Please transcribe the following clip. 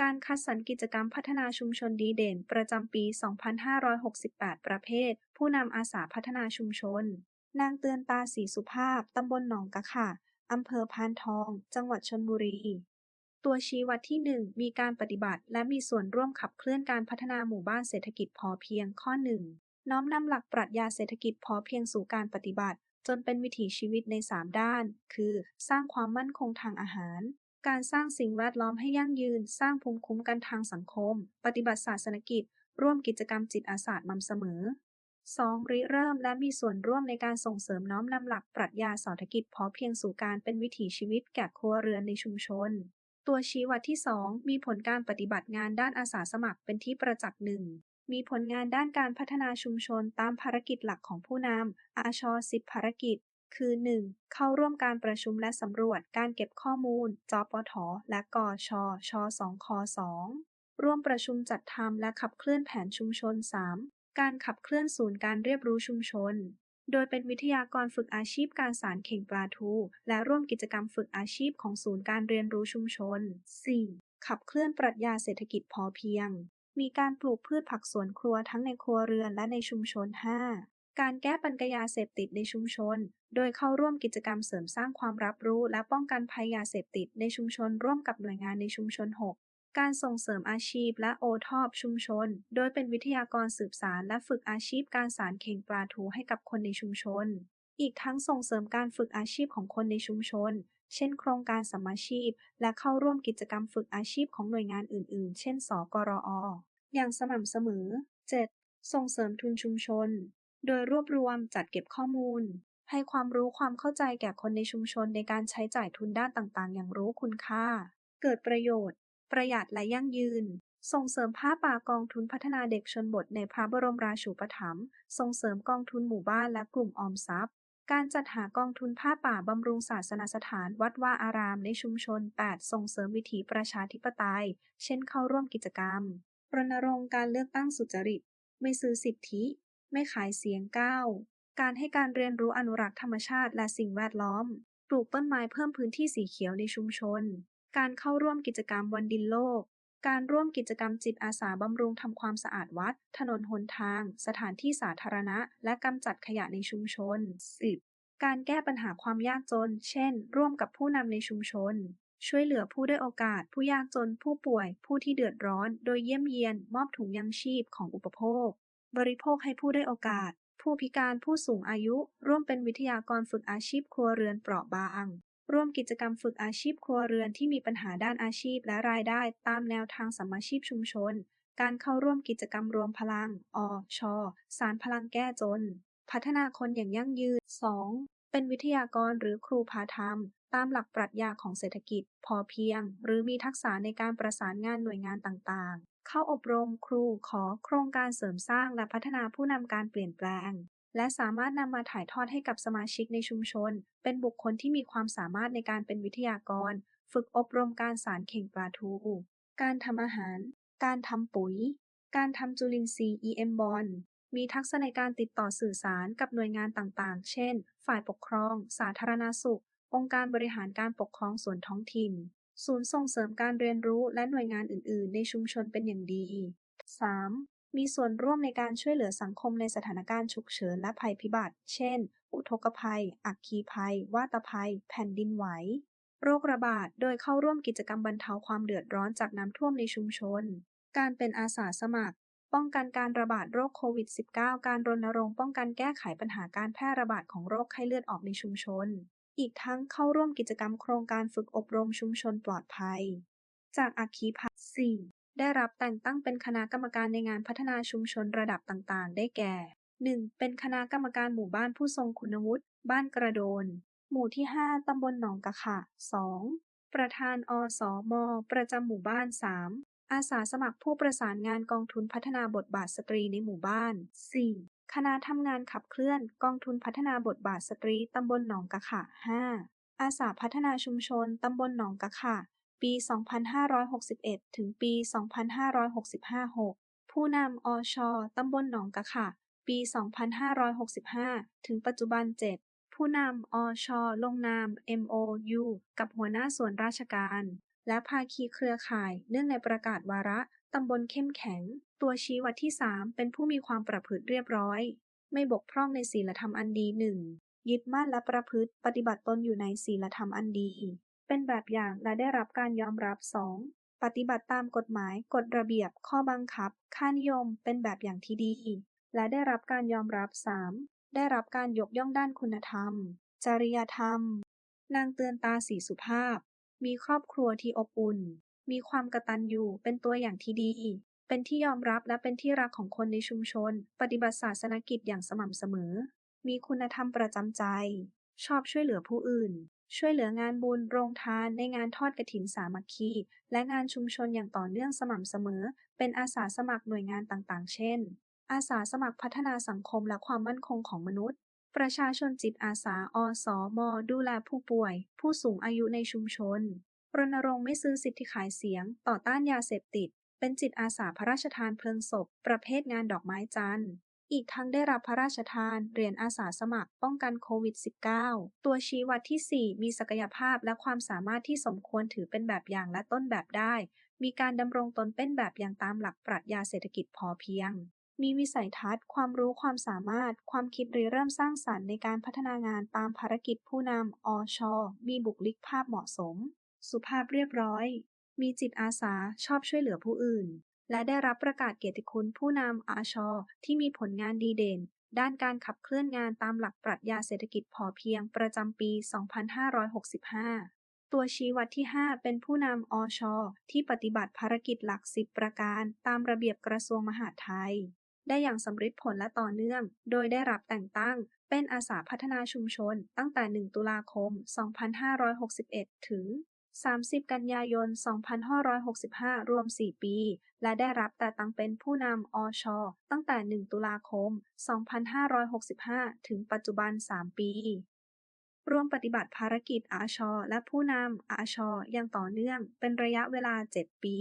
การคัดสรรกิจกรรมพัฒนาชุมชนดีเด่น ประจำปี 2568 ประเภท ผู้นำอาสาพัฒนาชุมชน นางเตือนตาศรีสุภาพ ตำบลหนองกะขะอำเภอพานทอง จังหวัดชลบุรี ตัวชี้วัดที่ 1 มีการปฏิบัติ และมีส่วนร่วมขับเคลื่อนการพัฒนาหมู่บ้านเศรษฐกิจพอเพียงข้อ 1 น้อมนำหลักปรัชญาเศรษฐกิจพอเพียงสู่การปฏิบัติ จนเป็นวิถีชีวิตใน 3 ด้าน คือ สร้างความมั่นคงทางอาหาร การสร้างสิ่งแวดล้อมให้ยั่งยืน สร้างภูมิคุ้มกันทางสังคม ปฏิบัติศาสนกิจ ร่วมกิจกรรมจิตอาสาสม่ำเสมอ 2. ริเริ่มและมีส่วนร่วมในการส่งเสริมน้อมนำหลักปรัชญาเศรษฐกิจพอเพียงสู่การเป็นวิถีชีวิตแก่ครัวเรือนในชุมชน ตัวชี้วัดที่ 2 มีผลการปฏิบัติงานด้านอาสาสมัครเป็นที่ประจักษ์หนึ่งมีผลงานด้านการพัฒนาชุมชนตามภารกิจหลักของผู้นำอาช10 ภารกิจ คือ 1. เข้าร่วมการประชุมและสำรวจการเก็บข้อมูล จปท และกช ช 2 ค 2 ร่วมประชุมจัดทำและขับเคลื่อนแผนชุมชน 3. การขับเคลื่อนศูนย์การเรียบรู้ชุมชน โดยเป็นวิทยากรฝึกอาชีพการสารเข่งปลาทู และร่วมกิจกรรมฝึกอาชีพของศูนย์การเรียนรู้ชุมชน 4. ขับเคลื่อนปรัชญาเศรษฐกิจพอเพียง มีการปลูกพืชผักสวนครัวทั้งในครัวเรือนและในชุมชน 5. การแก้ปัญหายาเสพติดในชุมชน โดยเข้าร่วมกิจกรรมเสริมสร้างความรับรู้และป้องกันภัยยาเสพติดในชุมชนร่วมกับหน่วยงานในชุมชน 6. การส่งเสริมอาชีพและโอทอปชุมชน โดยเป็นวิทยากรสืบสารและฝึกอาชีพการสารเข่งปลาทูให้กับคนในชุมชน อีกทั้งส่งเสริมการฝึกอาชีพของคนในชุมชน เช่น โครงการสมมาชีพ และเข้าร่วมกิจกรรมฝึกอาชีพของหน่วยงานอื่น ๆ เช่น สกรอ อย่างสม่ำเสมอ 7. ส่งเสริมทุนชุมชน โดยรวบรวมจัดเก็บข้อมูล ให้ความรู้ความเข้าใจแก่คนในชุมชนในการใช้จ่ายทุนด้านต่างๆ อย่างรู้คุณค่า เกิดประโยชน์ ประหยัดและยั่งยืน ส่งเสริมผ้าป่ากองทุนพัฒนาเด็กชนบทในพระบรมราชูปถัมภ์ส่งเสริมกองทุนหมู่บ้านและกลุ่มออมทรัพย์การจัดหากองทุนผ้าป่าบำรุงศาสนสถานวัดวาอารามในชุมชน 8 ส่งเสริมวิถีประชาธิปไตย เช่นเข้าร่วมกิจกรรม รณรงค์การเลือกตั้งสุจริต ไม่ซื้อสิทธิ ไม่ขายเสียงก้าวการให้การเรียนรู้อนุรักษ์ธรรมชาติและสิ่งแวดล้อม ปลูกต้นไม้เพิ่มพื้นที่สีเขียวในชุมชน การเข้าร่วมกิจกรรมวันดินโลก การร่วมกิจกรรมจิตอาสาบำรุงทำความสะอาดวัด ถนนหนทาง สถานที่สาธารณะ และกำจัดขยะในชุมชน 10. การแก้ปัญหาความยากจน เช่น ร่วมกับผู้นำในชุมชนช่วยเหลือผู้ได้โอกาส ผู้ยากจน ผู้ป่วย ผู้ที่เดือดร้อน โดยเยี่ยมเยียน มอบถุงยังชีพของอุปโภค บริโภคให้ผู้ได้โอกาส ผู้พิการผู้สูงอายุ ร่วมเป็นวิทยากรฝึกอาชีพครัวเรือนเปราะบาง ร่วมกิจกรรมฝึกอาชีพครัวเรือนที่มีปัญหาด้านอาชีพและรายได้ตามแนวทางสมาชีพชุมชน การเข้าร่วมกิจกรรมรวมพลัง อช สารพลังแก้จน พัฒนาคนอย่างยั่งยืน 2. เป็นวิทยากรหรือครูพาธรรม ตามหลักปรัชญาของเศรษฐกิจ พอเพียง หรือมีทักษะในการประสานงานหน่วยงานต่างๆ เข้าอบรมครูขอโครงการเสริมสร้างและพัฒนาผู้นำการเปลี่ยนแปลง และสามารถนำมาถ่ายทอดให้กับสมาชิกในชุมชน เป็นบุคคลที่มีความสามารถในการเป็นวิทยากร ฝึกอบรมการสารเข่งปลาทู การทำอาหาร การทำปุ๋ย การทำจุลินทรีย์ EM บอลมีทักษะในการติดต่อสื่อสารกับหน่วยงานต่างๆ เช่น ฝ่ายปกครอง สาธารณสุข องค์การบริหารการปกครองส่วนท้องถิ่น ศูนย์ส่งเสริมการเรียนรู้และหน่วยงานอื่น ๆ ในชุมชนเป็นอย่างดี 3. มีส่วนร่วมในการช่วยเหลือสังคมในสถานการณ์ฉุกเฉินและภัยพิบัติ เช่น อุทกภัย อัคคีภัย วาตภัย แผ่นดินไหว โรคระบาด โดยเข้าร่วมกิจกรรมบรรเทาความเดือดร้อนจากน้ำท่วมในชุมชน การเป็นอาสาสมัคร ป้องกันการระบาดโรคโควิด -19 การรณรงค์ป้องกันแก้ไขปัญหาการแพร่ระบาดของโรคไข้เลือดออกในชุมชน อีกทั้งเข้าร่วมกิจกรรมโครงการฝึกอบรมชุมชนปลอดภัย จากอัคคีภัย 4. ได้รับแต่งตั้งเป็นคณะกรรมการในงานพัฒนาชุมชนระดับต่างๆ ได้แก่ 1. เป็นคณะกรรมการหมู่บ้านผู้ทรงคุณวุฒิบ้านกระโดน หมู่ที่ 5 ตำบลหนองกะขะ 2. ประธานอสม ประจำหมู่บ้าน 3. อาสาสมัครผู้ประสานงานกองทุนพัฒนาบทบาทสตรีในหมู่บ้าน 4. คณะทำงานขับเคลื่อน กองทุนพัฒนาบทบาทสตรีตำบลหนองกะขะ 5. อาสาพัฒนาชุมชนตำบลหนองกะขะ ปี 2561 ถึงปี 2565 6 ผู้นำอชตำบลหนองกะขะ ปี 2565 ถึงปัจจุบัน 7 ผู้นำอชลงนาม MOU กับหัวหน้าส่วนราชการ และภาคีเครือข่าย เนื่องในประกาศวาระตำบลเข้มแข็ง ตัวชี้วัดที่ 3 เป็นผู้มีความประพฤติเรียบร้อย ไม่บกพร่องในศีลธรรมอันดีหนึ่งยึดมั่นและประพฤติปฏิบัติตนอยู่ในศีลธรรมอันดี เป็นแบบอย่างและได้รับการยอมรับ 2. ปฏิบัติตามกฎหมาย กฎระเบียบ ข้อบังคับ ค่านิยม เป็นแบบอย่างที่ดี และได้รับการยอมรับ 3. ได้รับการยกย่องด้านคุณธรรม จริยธรรม นางเตือนตาสีสุภาพ มีครอบครัวที่อบอุ่น มีความกตัญญู เป็นตัวอย่างที่ดี เป็นที่ยอมรับและเป็นที่รักของคนในชุมชน ปฏิบัติศาสนกิจอย่างสม่ำเสมอ มีคุณธรรมประจำใจ ชอบช่วยเหลือผู้อื่น ช่วยเหลืองานบุญ โรงทาน ในงานทอดกฐินสามัคคี และงานชุมชนอย่างต่อเนื่องสม่ำเสมอ เป็นอาสาสมัครหน่วยงานต่างๆ เช่น อาสาสมัครพัฒนาสังคมและความมั่นคงของมนุษย์ ประชาชนจิตอาสา อสมดูแลผู้ป่วย ผู้สูงอายุในชุมชนรณรงค์ไม่ซื้อสิทธิขายเสียง ต่อต้านยาเสพติด เป็นจิตอาสาพระราชทานเพลิงศพ ประเภทงานดอกไม้จันทร์ อีกทั้งได้รับพระราชทานเหรียญอาสาสมัครป้องกันโควิด -19 ตัวชี้วัดที่ 4 มีศักยภาพและความสามารถที่สมควรถือเป็นแบบอย่างและต้นแบบได้ มีการดำรงตนเป็นแบบอย่างตามหลักปรัชญาเศรษฐกิจพอเพียงมีวิสัยทัศน์ ความรู้ ความสามารถ ความคิดริเริ่มสร้างสรรค์ในการพัฒนางานตามภารกิจผู้นำ อช มีบุคลิกภาพเหมาะสม สุภาพเรียบร้อย มีจิตอาสาชอบช่วยเหลือผู้อื่น และได้รับประกาศเกียรติคุณผู้นำอาชอที่มีผลงานดีเด่น ด้านการขับเคลื่อนงานตามหลักปรัชญาเศรษฐกิจพอเพียงประจำปี 2565 ตัวชี้วัดที่ 5 เป็นผู้นำอชอที่ปฏิบัติภารกิจหลัก 10 ประการตามระเบียบกระทรวงมหาดไทย ได้อย่างสำฤทธิ์ผลและต่อเนื่อง โดยได้รับแต่งตั้งเป็นอาสาพัฒนาชุมชนตั้งแต่ 1 ตุลาคม 2561 ถึง 30 กันยายน 2565 รวม 4 ปี และได้รับแต่ตั้งเป็นผู้นำอช ตั้งแต่ 1 ตุลาคม 2565 ถึงปัจจุบัน 3 ปี ร่วมปฏิบัติภารกิจอชและผู้นำอชอย่างต่อเนื่องเป็นระยะเวลา 7 ปี